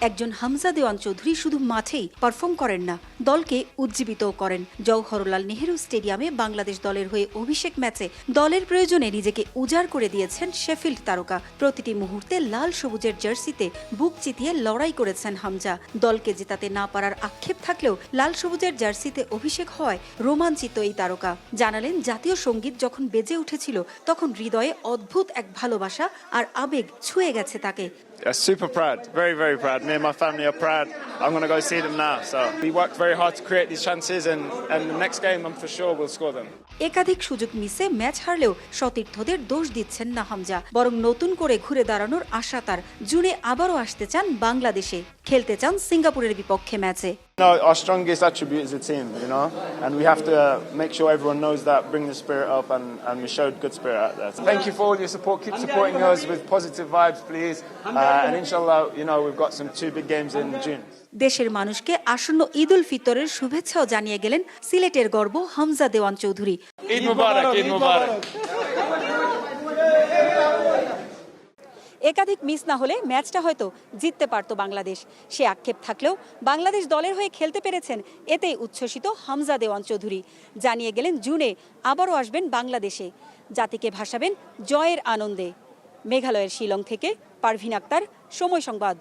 একজন হামজা দেওয়ান চৌধুরী শুধু মাঠেই পারফর্ম করেন না, দলকে উজ্জীবিতও করেন। জওহরলাল নেহেরু স্টেডিয়ামে বাংলাদেশ দলের হয়ে অভিষেক ম্যাচে দলের প্রয়োজনে নিজেকে উজাড় করে দিয়েছেন শেফিল্ড তারকা। প্রতিটি মুহূর্তে লাল সবুজের জার্সিতে বুক চিতিয়ে লড়াই করেছেন হামজা। দলকে জেতাতে না পারার আক্ষেপ থাকলেও লাল সবুজের জার্সিতে অভিষেক হয় রোমাঞ্চিত এই তারকা। জানালেন, জাতীয় সংগীত যখন বেজে উঠেছিল, তখন হৃদয়ে অদ্ভুত এক ভালোবাসা আর আবেগ ছুঁয়ে গেছে তাকে। Uh, super proud, very, very proud. Me and my family are proud. I'm going to go see them now. So we worked very hard to create these chances, and, and the next game, I'm for sure we'll score them. একাধিক সুযোগ মিসে match হারলেও সতীর্থদের দোষ দিচ্ছেন না হামজা বরং নতুন করে ঘুরে দাঁড়ানোর আশা তার জুনে আবারও আসতে চান বাংলাদেশে খেলতে চান সিঙ্গাপুরের বিপক্ষে ম্যাচে No, our strongest attribute is a team, you know, and we have to uh, make sure everyone knows that, bring the spirit up, and, and we showed good spirit out there. Thank you for all your support. Keep supporting us with positive vibes, please. Uh, and inshallah, you know, we've got some two big games in June. দেশের মানুষকে আসন্ন ঈদ উল ফিতরের শুভেচ্ছাও জানিয়ে গেলেন সিলেটের গর্ব Hamza Dewan Chowdhury. Eid Mubarak, Eid Mubarak. একাধিক miss না হলে ম্যাচটা হয়তো জিততে পারত বাংলাদেশ। সে আক্ষেপ থাকলেও বাংলাদেশ দলের হয়ে খেলতে পেরেছেন এতেই উচ্ছ্বসিত হামজা দেওয়ান চৌধুরী। জানিয়ে গেলেন জুনে আবারও আসবেন বাংলাদেশে। জাতিকে ভাসাবেন জয়ের আনন্দে। মেঘালয়ের শিলং থেকে পারভিন আক্তার সময় সংবাদ।